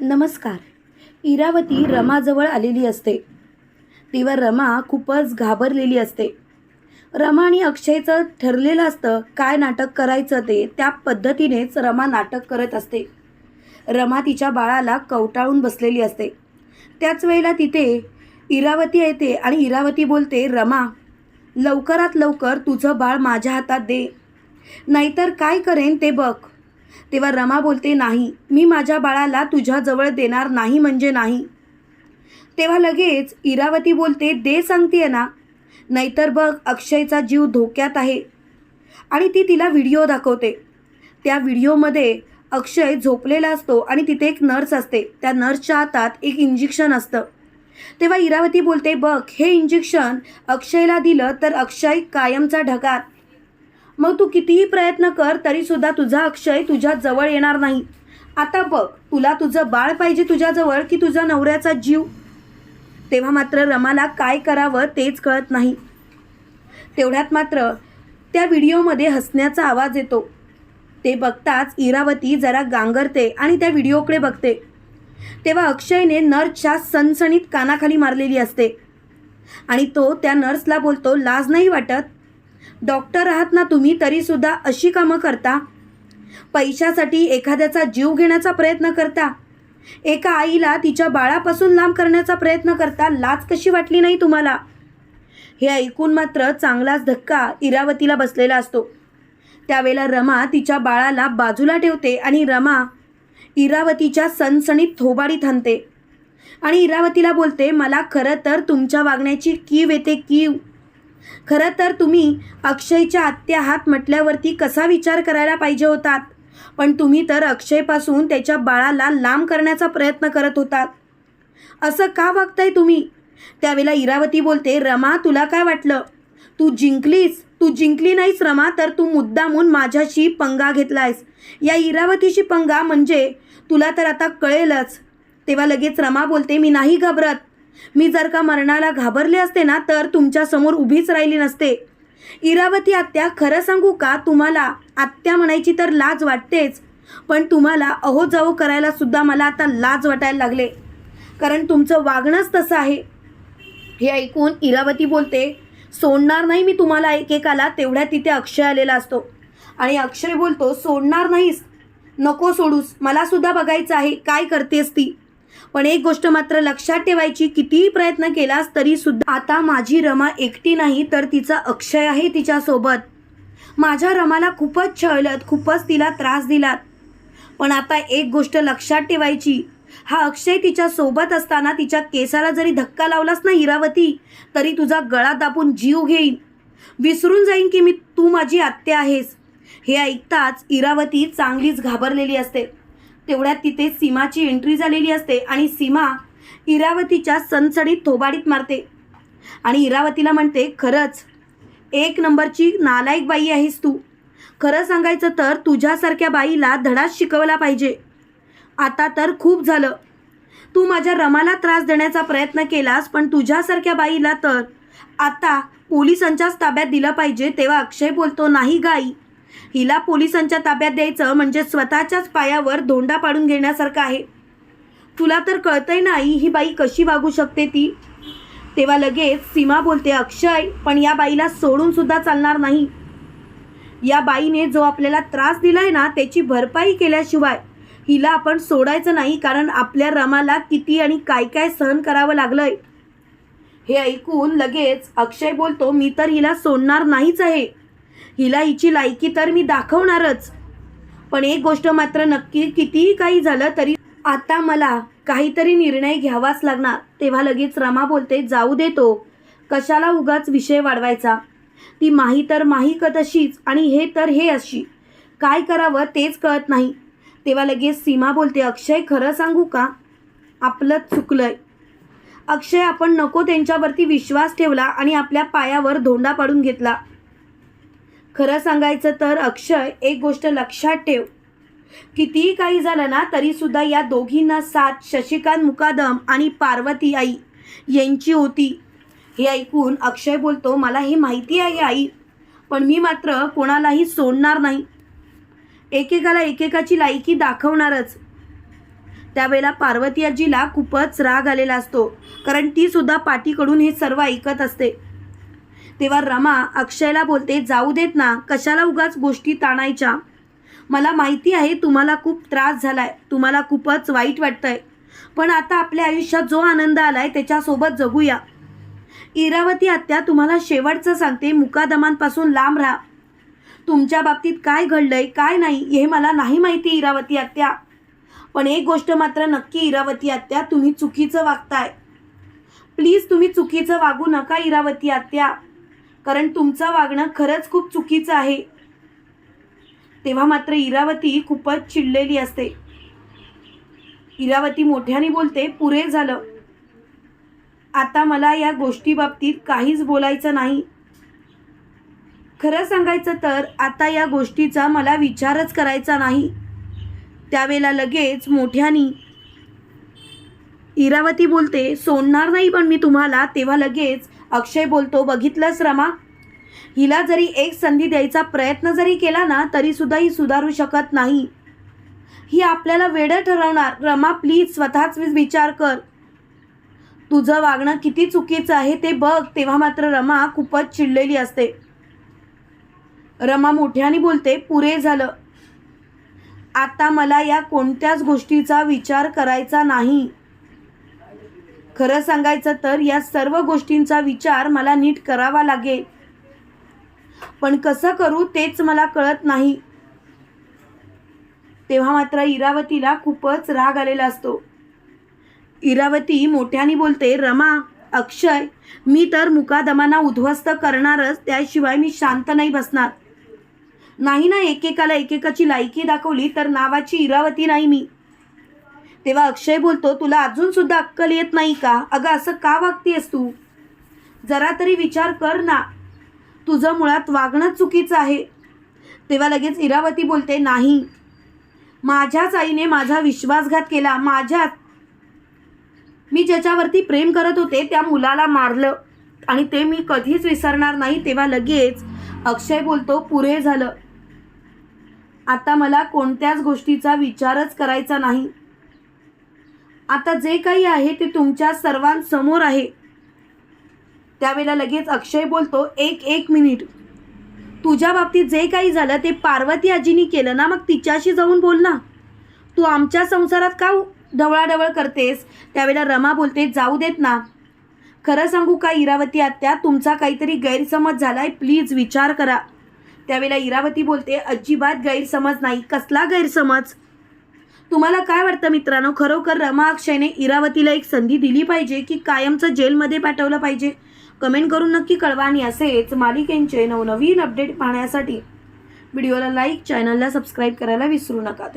नमस्कार. इरावती रमाजवळ आलेली असते. तेव्हा रमा खूपच घाबरलेली असते. रमा आणि अक्षयचं ठरलेलं असतं काय नाटक करायचं ते त्या पद्धतीनेच रमा नाटक करत असते. रमा तिच्या बाळाला कवटाळून बसलेली असते. त्याच वेळेला तिथे इरावती येते आणि इरावती बोलते रमा लवकरात लवकर तुझं बाळ माझ्या हातात दे. नाहीतर काय करेन ते बघ. तेव्हा रमा बोलते नाही मी माझ्या बाळाला तुझ्याजवळ देणार नाही म्हणजे नाही. तेव्हा लगेच इरावती बोलते दे सांगते ना नाहीतर बघ अक्षयचा जीव धोक्यात आहे. आणि ती तिला व्हिडिओ दाखवते. त्या व्हिडिओमध्ये अक्षय झोपलेला असतो आणि तिथे एक नर्स असते. त्या नर्सच्या हातात एक इंजेक्शन असतं. तेव्हा इरावती बोलते बघ हे इंजेक्शन अक्षयला दिलं तर अक्षय कायमचा ढगात मग तू कितीही प्रयत्न कर तरीसुद्धा तुझा अक्षय तुझ्या जवळ येणार नाही. आता बघ तुला तुझं बाळ पाहिजे तुझ्याजवळ की तुझा नवऱ्याचा जीव? तेव्हा मात्र रमाला काय करावं तेच कळत नाही. तेवढ्यात मात्र त्या व्हिडिओमध्ये हसण्याचा आवाज येतो. ते बघताच इरावती जरा गांगरते आणि त्या व्हिडिओकडे बघते. तेव्हा अक्षयने नर्सच्या सणसणीत कानाखाली मारलेली असते. आणि तो त्या नर्सला बोलतो लाज नाही वाटत? डॉक्टर आहात ना तुम्ही तरीसुद्धा अशी कामं करता? पैशासाठी एखाद्याचा जीव घेण्याचा प्रयत्न करता? एका आईला तिच्या बाळापासून लांब करण्याचा प्रयत्न करता लाच कशी वाटली नाही तुम्हाला? हे ऐकून मात्र चांगलाच धक्का इरावतीला बसलेला असतो. त्यावेळेला रमा तिच्या बाळाला बाजूला ठेवते आणि रमा इरावतीच्या सणसणीत थोबाडीत थांबते. आणि इरावतीला बोलते मला खरं तर तुमच्या वागण्याची कीव येते कीव. खरं तर तुम्ही अक्षयच्या आत्या हात म्हटल्यावरती कसा विचार करायला पाहिजे होतात? पण तुम्ही तर अक्षयपासून त्याच्या बाळाला लांब करण्याचा प्रयत्न करत होतात. असं का वागताय तुम्ही? त्यावेळेला इरावती बोलते रमा तुला काय वाटलं? तू जिंकलीस. तू जिंकली नाहीस रमा तर तू मुद्दामून माझ्याशी पंगा घेतलायस. या इरावतीशी पंगा म्हणजे तुला तर आता कळेलच. तेव्हा लगेच रमा बोलते मी नाही घाबरत. मी जर का मरणाला घाबरले असते ना तर तुमच्यासमोर उभीच राहिली नसते. इरावती आत्या खरं सांगू का तुम्हाला? आत्या म्हणायची तर लाज वाटतेच पण तुम्हाला अहो जाओ करायला सुद्धा मला आता लाज वाटायला लागले. कारण तुमचं वागणंच तसं आहे. हे ऐकून इरावती बोलते सोडणार नाही मी तुम्हाला एकेकाला तेवढ्या तिथे अक्षय आलेला असतो. आणि अक्षय बोलतो सोडणार नाहीस. नको सोडूस. मला सुद्धा बघायचं आहे काय करतेस ती? पण एक गोष्ट मात्र लक्षात ठेवायची कितीही प्रयत्न केलास तरी सुद्धा आता माझी रमा एकटी नाही तर तिचा अक्षय आहे तिच्यासोबत. माझ्या रमाला खूपच छळलत खूपच तिला त्रास दिलात पण आता एक गोष्ट लक्षात ठेवायची हा अक्षय तिच्या सोबत असताना तिच्या केसाला जरी धक्का लावलास ना इरावती तरी तुझा गळा दाबून जीव घेईन. विसरून जाईन की मी तू माझी आत्या आहेस. हे ऐकताच इरावती चांगलीच घाबरलेली असते. तेवढ्यात तिथे सीमाची एंट्री झालेली असते आणि सीमा इरावतीच्या सणसडीत थोबाडीत मारते. आणि इरावतीला म्हणते खरंच एक नंबरची नालायक बाई आहेस तू. खरं सांगायचं तर तुझ्यासारख्या बाईला धडाच शिकवला पाहिजे. आता तर खूप झालं. तू माझ्या रमाला त्रास देण्याचा प्रयत्न केलास पण तुझ्यासारख्या बाईला तर आता पोलिसांच्याच ताब्यात दिलं पाहिजे तेव्हा अक्षय बोलतो नाही गाई. हिला पोलिसांच्या ताब्यात द्यायचं म्हणजे स्वतःच्याच पायावर धोंडा पाडून घेण्यासारखं आहे. तुला तर कळतंय नाही ही बाई कशी वागू शकते ती? तेव्हा लगेच सीमा बोलते अक्षय पण या बाईला सोडून सुद्धा चालणार नाही. या बाईने जो आपल्याला त्रास दिलाय ना त्याची भरपाई केल्याशिवाय हिला आपण सोडायचं नाही कारण आपल्या रमाला किती आणि काय काय सहन करावं लागलंय. हे ऐकून लगेच अक्षय बोलतो मी तर हिला सोडणार नाहीच आहे. हिला हिची लायकी तर मी दाखवणारच. पण एक गोष्ट मात्र नक्की कितीही काही झालं तरी आता मला काहीतरी निर्णय घ्यावाच लागणार. तेव्हा लगेच रमा बोलते जाऊ देतो कशाला उगाच विषय वाढवायचा? ती माही तर माही का तशीच आणि हे तर हे अशी. काय करावं तेच कळत नाही. तेव्हा लगेच सीमा बोलते अक्षय खरं सांगू का? आपलंच चुकलंय. अक्षय आपण नको त्यांच्यावरती विश्वास ठेवला आणि आपल्या पायावर धोंडा पाडून घेतला. खरं सांगायचं तर अक्षय एक गोष्ट लक्षात ठेव. कितीही काही झालं ना तरीसुद्धा या दोघींना साथ शशिकांत मुकादम आणि पार्वती आई यांची होती. हे ऐकून अक्षय बोलतो मला हे माहिती आहे आई पण मी मात्र कोणालाही सोडणार नाही. एकेकाला एकेकाची लायकी दाखवणारच. त्यावेळेला पार्वती आजीला खूपच राग आलेला असतो कारण ती सुद्धा पाठीकडून हे सर्व ऐकत असते. तेव्हा रमा अक्षयला बोलते जाऊ देत ना कशाला उगाच गोष्टी ताणायच्या? मला माहिती आहे तुम्हाला खूप त्रास झालाय तुम्हाला खूपच वाईट वाटतंय. पण आता आपल्या आयुष्यात जो आनंद आलाय त्याच्यासोबत जगूया. इरावती आत्या तुम्हाला शेवटचं सांगते मुकादमांपासून लांब राहा. तुमच्या बाबतीत काय घडलंय काय नाही हे मला नाही माहिती इरावती आत्या. पण एक गोष्ट मात्र नक्की इरावती आत्या तुम्ही चुकीचं वागताय. प्लीज तुम्ही चुकीचं वागू नका इरावती आत्या. कारण तुमचं वागणं खरंच खूप चुकीचं आहे. तेव्हा मात्र इरावती खूपच चिडलेली असते. इरावती मोठ्याने बोलते पुरे झालं. आता मला या गोष्टी बाबतीत काहीच बोलायचं नाही. खरं सांगायचं तर आता या गोष्टीचा मला विचारच करायचा नाही. त्यावेळेला लगेच मोठ्यानी इरावती बोलते सोडणार नाही पण मी तुम्हाला. तेव्हा लगेच अक्षय बोलतो बघितलंस रमा? हिला जरी एक संधी द्यायचा प्रयत्न जरी केला ना तरी सुद्धा ही सुधारू शकत नाही. ही आपल्याला वेडं ठरवणार. रमा प्लीज स्वतःच विचार कर. तुझं वागणं किती चुकीचं आहे ते बघ. तेव्हा मात्र रमा खूपच चिडलेली असते. रमा मोठ्याने बोलते पुरे झालं. आता मला या कोणत्याच गोष्टीचा विचार करायचा नाही. खरं सांगायचं तर या सर्व गोष्टींचा विचार मला नीट करावा लागेल. पण कसं करू तेच मला कळत नाही. तेव्हा मात्र इरावतीला खूपच राग आलेला असतो. इरावती मोठ्याने बोलते रमा अक्षय मी तर मुकादमांना उद्ध्वस्त करणारच त्याशिवाय मी शांत नाही बसणार. नाही ना एकेकाला एकेकाची लायकी दाखवली तर नावाची इरावती नाही मी. तेव्हा अक्षय बोलतो तुला अजून सुद्धा अक्कल येत नाही का? अगं असं का वागतेस तू? जरा तरी विचार कर ना. तुझं मुळात वागणं चुकीचं आहे. तेव्हा लगेच इरावती बोलते नाही. माझ्याच आईने माझा विश्वासघात केला. माझ्यात मी ज्याच्यावरती प्रेम करत होते त्या मुलाला मारलं. आणि ते मी कधीच विसरणार नाही. तेव्हा लगेच अक्षय बोलतो पुरे झालं. आता मला कोणत्याच गोष्टीचा विचारच करायचा नाही. आता जे काही आहे ते तुमच्या सर्वांसमोर आहे. त्यावेळेला लगेच अक्षय बोलतो एक एक मिनिट. तुझ्या बाबतीत जे काही झालं ते पार्वती आजीनी केलं ना? मग तिच्याशी जाऊन बोल ना. तू आमच्या संसारात का ढवळाढवळ करतेस? त्यावेळेला रमा बोलते जाऊ देत ना. खरं सांगू का इरावती आत्या? तुमचा काहीतरी गैरसमज झाला आहे प्लीज विचार करा. त्यावेळेला इरावती बोलते अजिबात गैरसमज नाही. कसला गैरसमज? तुम्हाला काय वाटतं मित्रांनो? खरोखर रमा अक्षयने इरावतीला एक संधी दिली पाहिजे की कायमचं जेलमध्ये पाठवलं पाहिजे? कमेंट करून नक्की कळवा आणि असेच मालिकेंचे नवनवीन अपडेट पाहण्यासाठी व्हिडिओला लाईक चॅनलला सबस्क्राईब करायला विसरू नका.